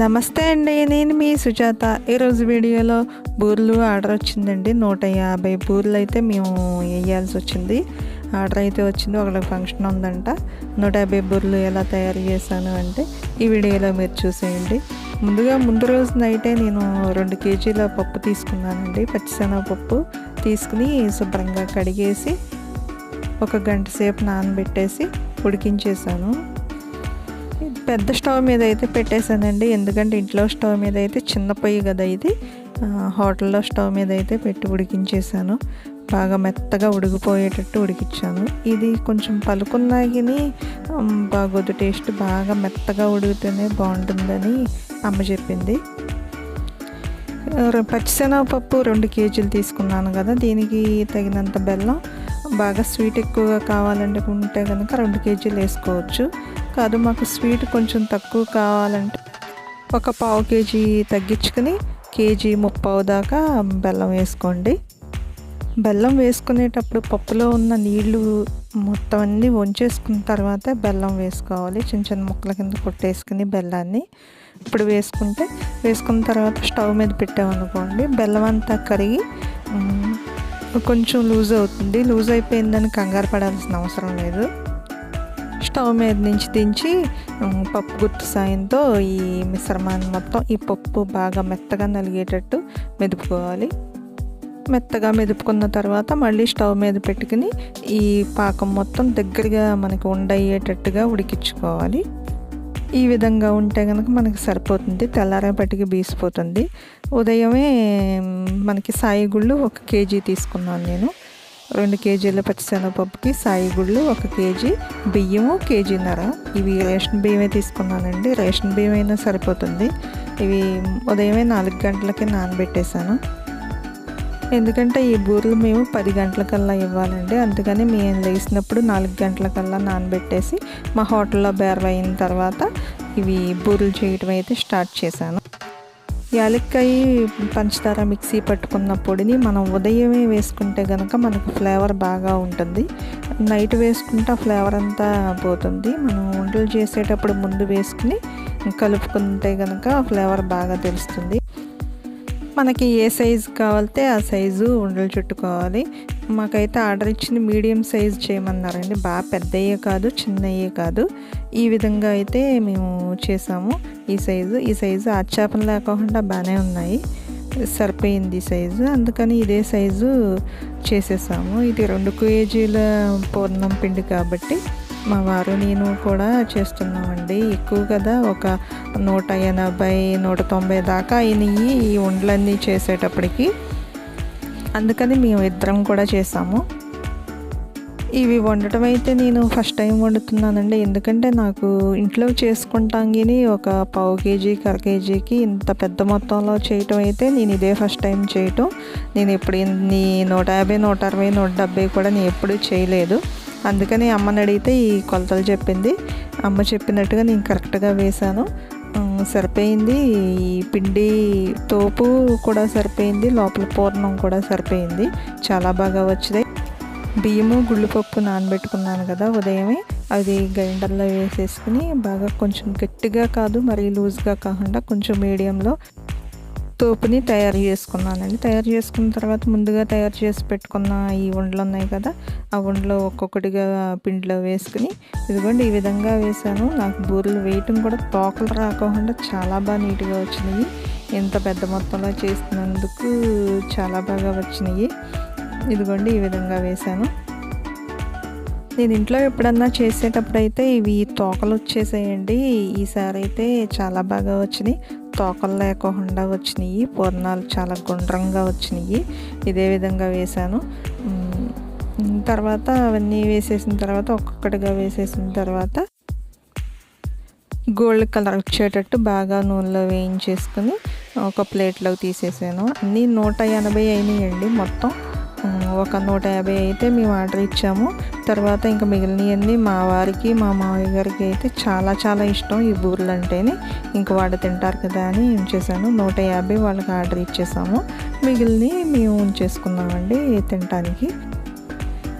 నమస్తే అండి నేను మీ సుజాత. ఈరోజు వీడియోలో బూర్లు ఆర్డర్ వచ్చిందండి. నూట యాభై బూర్లు అయితే మేము వేయాల్సి వచ్చింది. ఆర్డర్ అయితే వచ్చింది. ఒకళ్ళకి ఫంక్షన్ ఉందంట. నూట యాభై బూర్లు ఎలా తయారు చేశాను అంటే ఈ వీడియోలో మీరు చూసేయండి. ముందుగా ముందు రోజు నైటే నేను రెండు కేజీల పప్పు తీసుకున్నానండి. పచ్చిశనగపప్పు తీసుకుని శుభ్రంగా కడిగేసి ఒక గంట సేపు నానబెట్టేసి ఉడికించేసాను పెద్ద స్టవ్ మీద అయితే పెట్టేశానండి. ఎందుకంటే ఇంట్లో స్టవ్ మీద అయితే చిన్న పొయ్యి కదా ఇది. హోటల్లో స్టవ్ మీద అయితే పెట్టి ఉడికించేసాను బాగా మెత్తగా ఉడికిపోయేటట్టు ఉడికించాను ఇది కొంచెం పలుకున్నాగిని బాగోదు టేస్ట్ బాగా మెత్తగా ఉడికితేనే బాగుంటుందని అమ్మ చెప్పింది. ర- పచ్చిశనగపప్పు రెండు కేజీలు తీసుకున్నాను కదా దీనికి తగినంత బెల్లం బాగా స్వీట్ ఎక్కువగా కావాలంటే ఉంటే కనుక రెండు కేజీలు వేసుకోవచ్చు. కాదు మాకు స్వీట్ కొంచెం తక్కువ కావాలంటే ఒక పావు కేజీ తగ్గించుకుని కేజీ ముప్పావు దాకా బెల్లం వేసుకోండి. బెల్లం వేసుకునేటప్పుడు పప్పులో ఉన్న నీళ్ళు మొత్తం అన్నీ వంచేసుకున్న తర్వాత బెల్లం వేసుకోవాలి. చిన్న చిన్న ముక్కల కింద కొట్టేసుకుని బెల్లాన్ని ఇప్పుడు వేసుకుంటే వేసుకున్న తర్వాత స్టవ్ మీద పెట్టామనుకోండి బెల్లం అంతా కరిగి కొంచెం లూజ్ అవుతుంది. లూజ్ అయిపోయిందని కంగారు పడాల్సిన అవసరం లేదు. స్టవ్ మీద నుంచి దించి పప్పు గుర్తు సాయంతో ఈ మిశ్రమాన్ని మొత్తం ఈ పప్పు బాగా మెత్తగా నలిగేటట్టు మెదుపుకోవాలి. మెత్తగా మెదుపుకున్న తర్వాత మళ్ళీ స్టవ్ మీద పెట్టుకుని ఈ పాకం మొత్తం దగ్గరగా మనకి ఉండయ్యేటట్టుగా ఉడికించుకోవాలి. ఈ విధంగా ఉంటే కనుక మనకి సరిపోతుంది తెల్లారేపటికి బీసిపోతుంది. ఉదయమే మనకి సాయి గుళ్ళు ఒక కేజీ తీసుకున్నాను నేను. రెండు కేజీల పచ్చిశనగపప్పుకి సాయి గుళ్ళు ఒక కేజీ బియ్యము కేజీన్నర. ఇవి రేషన్ బియ్యమే తీసుకున్నానండి. రేషన్ బియ్యం అయినా సరిపోతుంది. ఇవి ఉదయమే నాలుగు గంటలకి నానబెట్టేశాను. ఎందుకంటే ఈ బూరెలు మేము పది గంటలకల్లా ఇవ్వాలండి. అందుకని మేము లేచినప్పుడు నాలుగు గంటలకల్లా నానబెట్టేసి మా హోటల్లో బేరం అయిన తర్వాత ఇవి బూరెలు చేయటం అయితే స్టార్ట్ చేశాను. యాలక్కాయ పంచదార మిక్సీ పట్టుకున్న పొడిని మనం ఉదయమే వేసుకుంటే కనుక మనకు ఫ్లేవర్ బాగా ఉంటుంది. నైట్ వేసుకుంటే ఆ ఫ్లేవర్ అంతా పోతుంది. మనం వంటలు చేసేటప్పుడు ముందు వేసుకుని కలుపుకుంటే కనుక ఫ్లేవర్ బాగా తెలుస్తుంది. మనకి ఏ సైజు కావాలితే ఆ సైజు ఉండలు చుట్టుకోవాలి. మాకైతే ఆర్డర్ ఇచ్చింది మీడియం సైజు చేయమన్నారండి. బాగా పెద్దయ్యే కాదు చిన్నయ్యే కాదు. ఈ విధంగా అయితే మేము చేసాము. ఈ సైజు ఈ సైజు ఆచాపం లేకుండా బాగానే ఉన్నాయి. సరిపోయింది సైజు. అందుకని ఇదే సైజు చేసేసాము. ఇది రెండు కేజీల పూర్ణం పిండి కాబట్టి మా వారు నేను కూడా చేస్తున్నామండి. ఎక్కువ కదా ఒక నూట ఎనభై నూట తొంభై దాకా అయినాయి ఈ ఉండలన్నీ చేసేటప్పటికి. అందుకని మేము ఇద్దరం కూడా చేసాము. ఇవి వండటం అయితే నేను ఫస్ట్ టైం వండుతున్నానండి. ఎందుకంటే నాకు ఇంట్లో చేసుకుంటాం కానీ ఒక పావు కేజీకి అర కేజీకి ఇంత పెద్ద మొత్తంలో చేయటం అయితే నేను ఇదే ఫస్ట్ టైం చేయటం. నేను ఎప్పుడు నీ నూట యాభై నూట అరవై నూట డెబ్బై కూడా నేను ఎప్పుడూ చేయలేదు. అందుకని అమ్మని అడిగితే ఈ కొలతలు చెప్పింది. అమ్మ చెప్పినట్టుగా నేను కరెక్ట్గా వేశాను. సరిపోయింది. ఈ పిండి తోపు కూడా సరిపోయింది. లోపల పూర్ణం కూడా సరిపోయింది. చాలా బాగా వచ్చింది. బియ్యము గుళ్ళుపప్పు నానబెట్టుకున్నాను కదా ఉదయమే. అది గ్రైండర్లో వేసేసుకుని బాగా కొంచెం గట్టిగా కాదు మరీ లూజ్గా కాకుండా కొంచెం మీడియంలో తోపుని తయారు చేసుకున్నానండి. తయారు చేసుకున్న తర్వాత ముందుగా తయారు చేసి పెట్టుకున్న ఈ ఉండలు ఉన్నాయి కదా ఆ ఉండలు ఒక్కొక్కటిగా పిండిలో వేసుకుని ఇదిగోండి ఈ విధంగా వేసాను నాకు బూరెలు వేయటం కూడా తోకలు రాకుండా చాలా బాగా నీట్గా వచ్చినాయి. ఇంత పెద్ద మొత్తంలో చేసినందుకు చాలా బాగా వచ్చినాయి. ఇదిగోండి ఈ విధంగా వేసాను నేను ఇంట్లో ఎప్పుడన్నా చేసేటప్పుడు అయితే ఇవి తోకలు వచ్చేసాయండి. ఈసారి అయితే చాలా బాగా వచ్చినాయి. తోకలు లేకుండా వచ్చినాయి. పూర్ణాలు చాలా గుండ్రంగా వచ్చినాయి. ఇదే విధంగా వేసాను తర్వాత అవన్నీ వేసేసిన తర్వాత ఒక్కొక్కటిగా వేసేసిన తర్వాత గోల్డ్ కలర్ వచ్చేటట్టు బాగా నూనెలో వేయించేసుకుని ఒక ప్లేట్లోకి తీసేసాను. అన్నీ నూట ఎనభై అయినాయండి మొత్తం. ఒక నూట యాభై అయితే మేము ఆర్డర్ ఇచ్చాము. తర్వాత ఇంకా మిగిలినవన్నీ మా వారికి మా మామయ్య గారికి అయితే చాలా చాలా ఇష్టం ఈ బూరెలు అంటేనే ఇంక వాళ్ళు తింటారు కదా అని ఏం చేశాను నూట యాభై వాళ్ళకి ఆర్డర్ ఇచ్చేసాము. మిగిలినవి మేము ఉంచేసుకున్నామండి తినటానికి.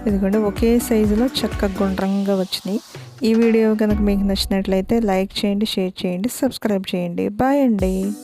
ఇదిగోండి ఒకే సైజులో చక్కగా గుండ్రంగా వచ్చినాయి. ఈ వీడియో కనుక మీకు నచ్చినట్లయితే లైక్ చేయండి షేర్ చేయండి సబ్స్క్రైబ్ చేయండి. బాయ్ అండి.